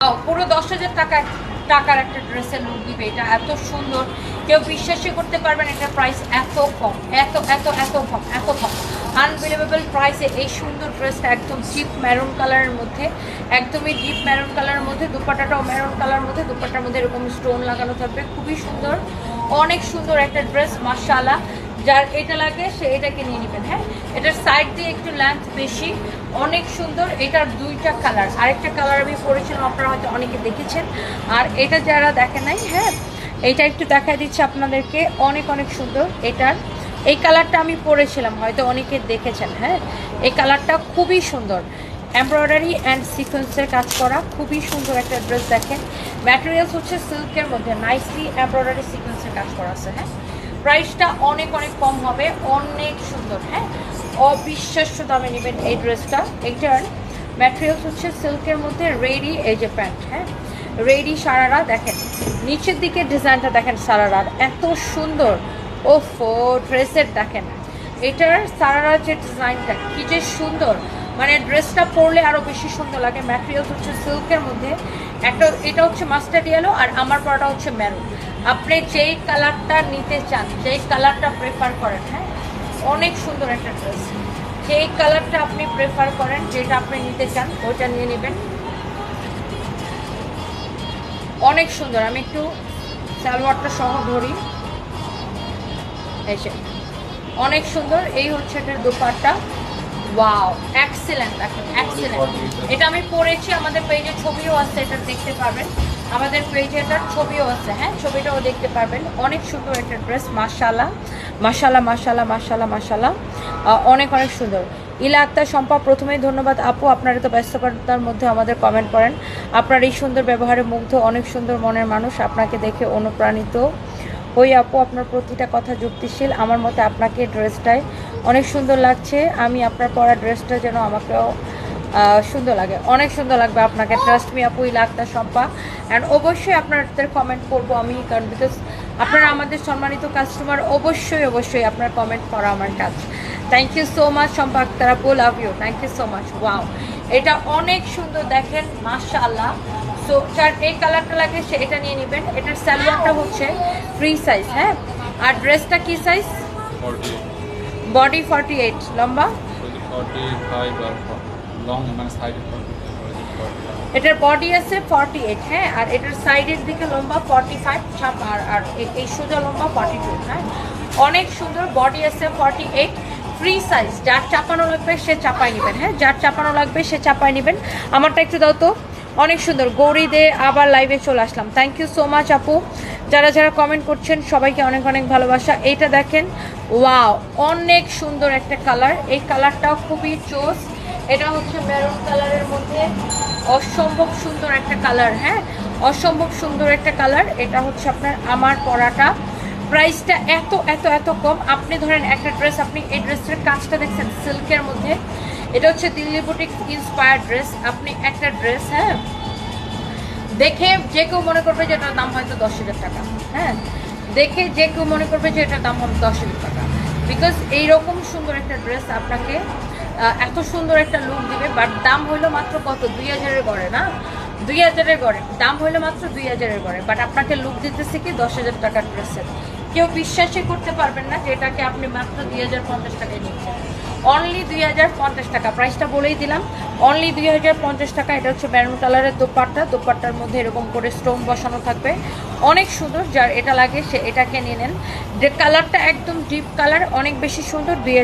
পুরো দশ হাজার টাকা টাকার একটা ড্রেসের লুক দিবে। এটা এত সুন্দর। কেউ বিশ্বাসই করতে পারবেন এটার প্রাইস এত কম, এত এত এত কম এত কম। আনবিলিভেবল প্রাইসে এই সুন্দর ড্রেসটা একদম ডিপ ম্যারুন কালারের মধ্যে, একদমই ডিপ ম্যারুন কালারের মধ্যে, দুপাটাটাও ম্যারুন কালারের মধ্যে, দুপাটার মধ্যে এরকম স্টোন লাগানো থাকবে। খুবই সুন্দর, অনেক সুন্দর একটা ড্রেস মাশাআল্লাহ। যার এটা লাগে, সে এটাকে নিয়ে নেবেন। হ্যাঁ এটার সাইড দিয়ে একটু লেন্থ বেশি। অনেক সুন্দর, এটার দুইটা কালার আরেকটা কালার আমি পরেছিলাম, আপনারা হয়তো অনেকে দেখেছেন। আর এটা যারা দেখেন নাই হ্যাঁ এটা একটু দেখা দিচ্ছে আপনাদেরকে। অনেক অনেক সুন্দর এটার। এই কালারটা আমি পরেছিলাম, হয়তো অনেকে দেখেছেন হ্যাঁ। এই কালারটা খুবই সুন্দর। এমব্রয়ডারি অ্যান্ড সিকোয়েন্সের কাজ করা, খুবই সুন্দর একটা ড্রেস দেখেন। ম্যাটেরিয়ালস হচ্ছে সিল্কের মধ্যে নাইসলি এমব্রয়ডারি সিকোয়েন্সের কাজ করা আছে হ্যাঁ। প্রাইসটা অনেক অনেক কম হবে। অনেক সুন্দর হ্যাঁ? অবিশ্বাস্য দামে নেবেন এই ড্রেসটা। এটার ম্যাটেরিয়ালস হচ্ছে সিল্কের মধ্যে রেডি যে প্যান্ট হ্যাঁ? রেডি সারারা, দেখেন। নিচের দিকে ডিজাইনটা দেখেন সারারার। এত সুন্দর। ওফো, ড্রেসের দেখেন। এটার সারারা যে ডিজাইনটা, কী যে সুন্দর। মানে ড্রেসটা পরলে আরও বেশি সুন্দর লাগে। ম্যাটেরিয়ালস হচ্ছে সিল্কের মধ্যে। একটা, এটা হচ্ছে মাস্টার্ড ইয়েলো আর আমার পরাটা হচ্ছে মেরুন আপনি যেই কালারটা নিতে চান, যেই কালারটা প্রেফার করেন হ্যাঁ? অনেক সুন্দর একটা ড্রেস যেই কালারটা আপনি প্রেফার করেন, যেটা আপনি নিতে চান ওটা নিয়ে নেবেন। অনেক সুন্দর। আমি একটু সালোয়ারটা সহ ধরি। এসে অনেক সুন্দর। এই হচ্ছে এটার দোপাট্টা। ওয়াও এক্সেলেন্ট এক্সেলেন্ট এটা আমি পরেছি, আমাদের পেজে ছবিও আছে, এটা দেখতে পারবেন। আমাদের পেজে ছবিও আছে হ্যাঁ? ছবিটাও দেখতে পারবেন। অনেক সুন্দর একটা ড্রেস মাশালা মাশালা মাশালা মাশালা মাশালা অনেক অনেক সুন্দর। ইলা আক্তার সম্পা প্রথমেই ধন্যবাদ। আপু, আপনারা তো ব্যস্ততার মধ্যে আমাদের কমেন্ট করেন। আপনার এই সুন্দর ব্যবহারে মুগ্ধ, অনেক সুন্দর মনের মানুষ, আপনাকে দেখে অনুপ্রাণিত ওই আপু। আপনার প্রতিটা কথা যুক্তিশীল। আমার মতে আপনাকে ড্রেসটায় অনেক সুন্দর লাগছে। আমি আপনার পরা ড্রেসটা যেন আমাকেও সুন্দর লাগে অনেক সুন্দর লাগবে আপনাকে ট্রাস্ট মি আপু লাখটা সম্পা অ্যান্ড অবশ্যই আপনাদের কমেন্ট করব আমি কারণ বিকজ আপনারা আমাদের সম্মানিত কাস্টমার অবশ্যই অবশ্যই আপনার কমেন্ট করা আমার কাজ। Thank you so much Sampa Akter আপু love you thank you so much wow এটা অনেক সুন্দর দেখেন মাশাআল্লাহ। সো যার এই কালারটা লাগে সে এটা নিয়ে নেবেন। এটার স্যালোয়ারটা হচ্ছে ফ্রি সাইজ হ্যাঁ? আর ড্রেসটা কি সাইজ বডি ফর্টি এইট লম্বা? লং সাইডে ফর্টি এটার বডি আছে ফর্টি এইট হ্যাঁ? আর এটার সাইডের দিকে লম্বা ফর্টি ফাইভ ছাপ, আর আর এই সোজা লম্বা ফর্টি টু হ্যাঁ? অনেক সুন্দর বডি আছে ফর্টি এইট ফ্রি সাইজ যার চাপানো লাগবে সে চাপাই নেবেন হ্যাঁ? যার চাপানো লাগবে সে চাপাই নেবেন। আমারটা একটু দাও তো। অনেক সুন্দর গৌরী দে আবার লাইভে চলে আসলাম। থ্যাংক ইউ সো মাচ আপু। যারা যারা কমেন্ট করছেন, সবাইকে অনেক অনেক ভালোবাসা। এইটা দেখেন ওয়াও অনেক সুন্দর একটা কালার এই কালারটাও খুবই চোস এটা হচ্ছে মেরুন কালারের মধ্যে অসম্ভব সুন্দর একটা কালার হ্যাঁ? অসম্ভব সুন্দর একটা কালার এটা হচ্ছে আপনার আমার পরাটা। প্রাইসটা এত এত এত কম। আপনি ধরেন একটা ড্রেস আপনি এই ড্রেসের কাজটা দেখছেন সিল্কের মধ্যে। এটা হচ্ছে দিল্লি বুটিক ইন্সপায়ার ড্রেস আপনি একটা ড্রেস হ্যাঁ? দেখে যে কেউ মনে করবে যে এটার দাম হয়তো দশ হাজার টাকা হ্যাঁ? দেখে যে কেউ মনে করবে যে এটার দাম হবে দশ হাজার টাকা। বিকজ এইরকম সুন্দর একটা ড্রেস আপনাকে এত সুন্দর একটা লুক দিবে বাট দাম হইল মাত্র কত? দুই হাজারের গড়ে, না? দুই হাজারের গড়ে। দাম হইল মাত্র দুই হাজারের গড়ে বাট আপনাকে লুক দিতেছে কি দশ হাজার টাকার ড্রেসের কেউ বিশ্বাসই করতে পারবেন না যে এটাকে আপনি মাত্র দুই হাজার পঞ্চাশ টাকায় নিচ্ছেন। অনলি দুই হাজার পঞ্চাশ টাকা প্রাইসটা বলেই দিলাম। অনলি দুই হাজার পঞ্চাশ টাকা, এটা হচ্ছে ব্যারুন কালারের দোপাট্টা। দোপাট্টার মধ্যে এরকম করে স্টোন বসানো থাকবে। অনেক সুন্দর, যার এটা লাগে সে এটাকে নিয়ে নেন। যে কালারটা একদম ডিপ কালার অনেক বেশি সুন্দর, দুই হাজার